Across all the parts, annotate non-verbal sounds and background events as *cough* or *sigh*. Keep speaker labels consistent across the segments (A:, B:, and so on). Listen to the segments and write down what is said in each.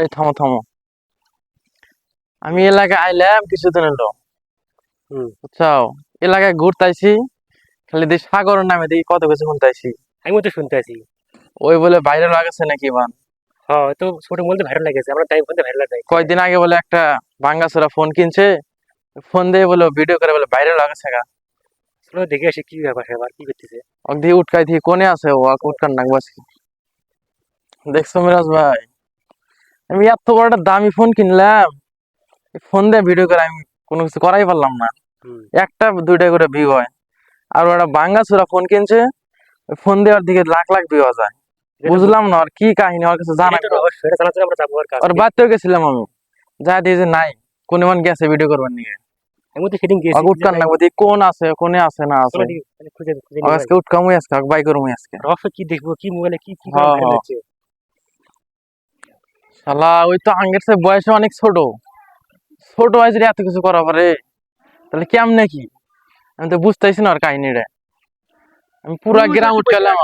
A: এই থামো থামো আমি এলাকায় আইলাম কিছুদিন হলো।
B: হুম।
A: এলাকায় ঘুরতাইছি খালি দেখি সাগর নামে দেখি কত কিছু শুনতাইছি।
B: আমিও তো শুনতে আছি
A: ওই বলে বাইরে লাগাছে নাকি মান
B: হ্যাঁ তো ছোট বলতে ভাইরাল লাগেছে আমরা তাই বলতে ভাইরাল লাগে
A: কয়েকদিন আগে বলে একটা ভাঙ্গাচোরা ফোন কিনছে ফোন দিয়ে বলে ভিডিও করে বলে বাইরে লাগাছে গা।
B: চলো দেখে আসি কি ব্যাপার ব্যাপার কি করতেছে।
A: ওকে দিয়ে উটকাই দিয়ে কোনে আছে ও উটকার নাক বাসি। দেখছ মিরাজ ভাই আমি এত বড় একটা দামি ফোন কিনলাম। ফোন দিয়ে ভিডিও করে আমি কোনো কিছু করাই পারলাম না। একটা দুইটা করে ভিউ হয়। আর ওটা ভাঙ্গাচোরা ফোন কিনছে ফোন দেওয়ার দিকে লাখ লাখ ভিউ যায়। বুঝলাম না আর কি কাহিনী আমার কাছে জানা
B: কাজ
A: আর গেছিলাম আমি। যা দিয়ে যে নাই কোন মান গেছে ভিডিও করবার নিয়ে
B: আমি তো সেদিন গেছি।
A: আর উটকার নাক বাসি কোন আছে কোনে আছে না আছে?
B: চলো দেখি, তাহলে খুঁজে খুঁজে
A: আর
B: নিয়ে
A: আজকে উটকামুই আজকে বাই করমুই আজকে।
B: যাই। রহস্য কি দেখব কি মোবাইলে কি কি
A: হ্যাঁ,
B: ভাইরাল
A: হ্যাঁ।
B: হচ্ছে
A: শালা ওই তো আঙ্গের সে বয়সে অনেক ছোট। ছোট বয়সে এত কিছু করা পারে তাহলে কেমনে কি? আমি তো বুঝতেছি না আর কাহিনীটা। আমি পুরা গ্রাম উঠকালাম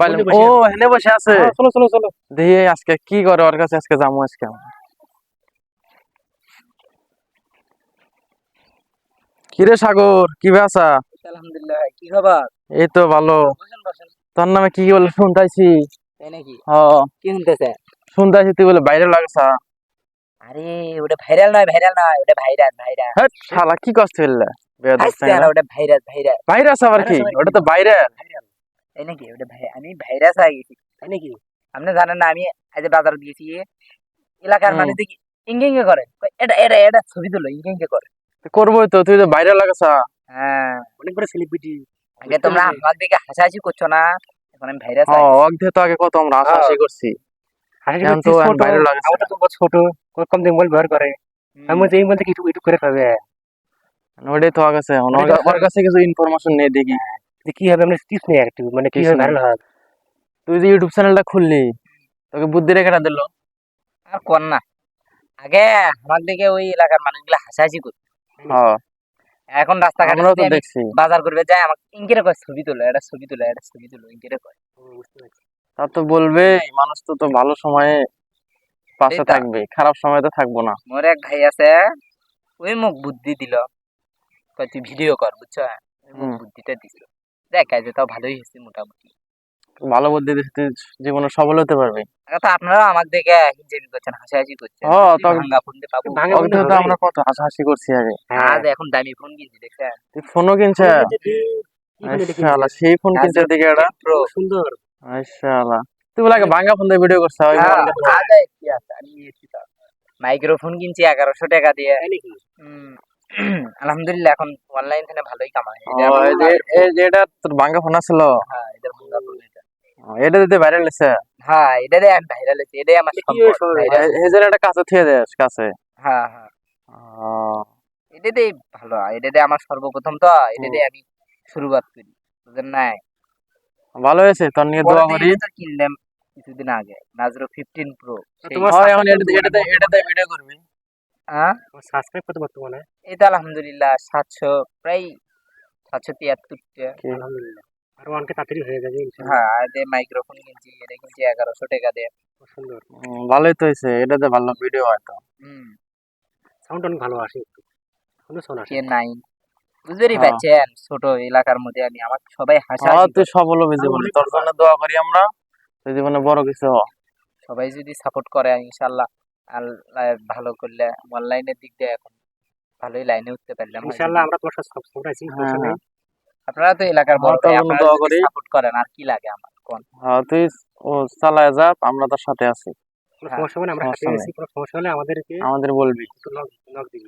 A: পাইলাম
B: বসে
A: ও
B: আছে।
A: হেনে বসে আছে।
B: হ্যাঁ, চলো চলো চলো।
A: দেখি আজকে কি করে ওর কাছে আজকে যাব আজকে। কিরে সাগর কি বেসা
C: আলহামদুলিল্লাহ কি খবর?
A: এই তো ভালো। তোর নামে কি বলে শুনতাইছি?
C: তাই নাকি?
A: হ।
C: কি শুনতেছে?
A: শুনতাইছি তুই বলে বাইরে লাগছা।
C: আরে ওটা ভাইরাল নয় ভাইরাল নয় ওটা ভাইরাস ভাইরাস
A: হ্যাঁ শালা কি কষ্ট
C: ওটা ভাইরাস ভাইরাস
A: ভাইরাস আবার কি? ওটা তো বাইরে
C: তাই নাকি? ওটা ভাই আমি ভাইরাস হয়ে গেছি।
B: তাই নাকি?
C: আপনি জানেন না আমি আজ বাজার দিয়েছি এলাকার। মানুষ দেখি ইঙ্গে ইঙ্গে করে এটা এটা এটা ছবি তুলো ইঙ্গে ইঙ্গে করে।
A: করবোই তো তুই তো বাইরে লাগাছা
C: হ্যাঁ
B: অনেক বড় সেলিব্রিটি
C: আগে তোমরা আমার দিকে হাসাহাসি করছ না এখন আমি ভাইরাস
A: ও অর্ধে তো আগে কত আমরা হাসাহাসি করছি। এখন তো বাইরে লাগাচ্ছে
B: আমরা তো ছোট কম দিন মোবাইল ব্যবহার করে। আমি এই বলতে কি ইউটিউব করে খাবে
A: ওটাই তো আগে ওর
B: ওটাই
A: ওর কাছে কিছু ইনফরমেশন নেই দেখি।
B: যে কি হবে আমরা টিপস নেই একটু মানে কি হবে ভাইরাল হয়
A: তুই যে ইউটিউব চ্যানেলটা খুললি তোকে বুদ্ধি রেখাটা দিল।
C: আর কর না। আগে আমার দিকে ওই এলাকার মানুষগুলো হাসাহাসি করতো।
A: হ্যাঁ
C: এখন রাস্তাঘাটে
A: আমরাও তো দেখছি।
C: বাজার করবে যাই আমাকে ইঙ্গিরে কয় ছবি তোলো এটা ছবি তোলো এটা ছবি তোলো ইঙ্গিরে কয়।
A: তা তো বলবে মানুষ তো তো ভালো সময়ে পাশে থাকবে খারাপ সময় তো থাকব না।
C: মোর এক ভাই আছে ওই মুখ বুদ্ধি দিল। কয় তুই ভিডিও কর বুঝছ? ওই মুখ বুদ্ধিটা দিছিল। দেখ কাজে তাও ভালোই হয়েছে মোটামুটি।
A: ভালো বুদ্ধি তুই জীবনে সফল হতে পারবি।
C: তো আপনারাও আমার দিকে হিঞ্জিনি করছেন হাসাহাসি করছেন।
A: ও, তখন-
C: ভাঙ্গা ফোন দিয়ে পাবো।
B: ভাঙা
A: তো আমরা কত হাসাহাসি করছি আগে।
B: হ্যাঁ।
C: আজ এখন দামি ফোন কিনছি দেখছেন?
A: তুই ফোনও কিনছে? আচ্ছা তুই ফোন কিনছে দিকে এটা
B: সুন্দর।
A: আচ্ছা তুই ভাঙ্গা ফোন দিয়ে ভিডিও করছ ওই
C: হ্যাঁ,
A: করো।
C: আজ কি আছে, আমি নিয়েছি তো। মাইক্রোফোন কিনছি এগারোশো টাকা দিয়ে। *clears throat* আলহামদুলিল্লাহ এখন অনলাইন থেকে ভালোই কামাই।
A: এই যে- এটা তোর ভাঙ্গা ফোন আছিল
C: হ্যাঁ এটা ভাঙ্গা ফোন এটা।
A: দিতে ভাইরাল হয়েছে
C: হ্যাঁ এটা দিয়ে ভাইরাল হয়েছে এটাই আমার
A: এটা কাছে থিয়ে কাছে
C: হ্যাঁ হ্যাঁ। এটাতেই ভালো এটাতে আমার সর্বপ্রথম তো এটাতে আমি শুরুবাত করি বুঝলেন না
A: ভালো হয়েছে তোর নিয়ে দোয়া করি।
C: কিনলাম কিছুদিন আগে নাজরো ফিফটিন প্রো
B: তোমার
A: হয় এখন এটাতে এটাতে ভিডিও করবি?
C: হ্যাঁ
B: সাবস্ক্রাইব করতে পারতো মানে
C: তো আলহামদুলিল্লাহ সাতশো প্রায় সাতশো তিয়াত্তরটা।
A: কি?
B: আলহামদুলিল্লাহ। আর ওয়ানকে তাড়াতাড়ি হয়ে যাবে
C: হ্যাঁ আর যে মাইক্রোফোন কিনছি এটা কিনছি এগারোশো টাকা দিয়ে
B: সুন্দর।
A: ভালোই তো হয়েছে এটাতে ভালো ভিডিও হয় তো।
C: হুম।
B: সাউন্ড অনেক ভালো আসে একটু। শোনা আসে।
C: কে বুঝতেই। পারছেন ছোট এলাকার মধ্যে আমি আমার সবাই হাসা
A: হ্যাঁ তুই সফল হবি জীবনে তোর জন্য দোয়া করি আমরা তুই জীবনে বড় কিছু হ।
C: সবাই যদি সাপোর্ট করে ইনশাল্লাহ আল্লাহ ভালো করলে অনলাইনের দিক দিয়ে এখন ভালোই লাইনে উঠতে পারলাম।
B: ইনশাআল্লাহ আমরা তোমার সাথে সাপোর্ট আছি
C: আপনারা তো এলাকার বড় ভাই, আপনারা
A: দোয়া করি।
C: সাপোর্ট করেন আর কি লাগে আমার? কোন?
A: হ্যাঁ তুই ও চালায় যা আমরা তার সাথে আছি।
B: কোনো সমস্যা হলে আমরা
A: সমস্যা
B: আছি কোনো সমস্যা হলে আমাদেরকে
A: আমাদের বলবি।
B: নক দিবি।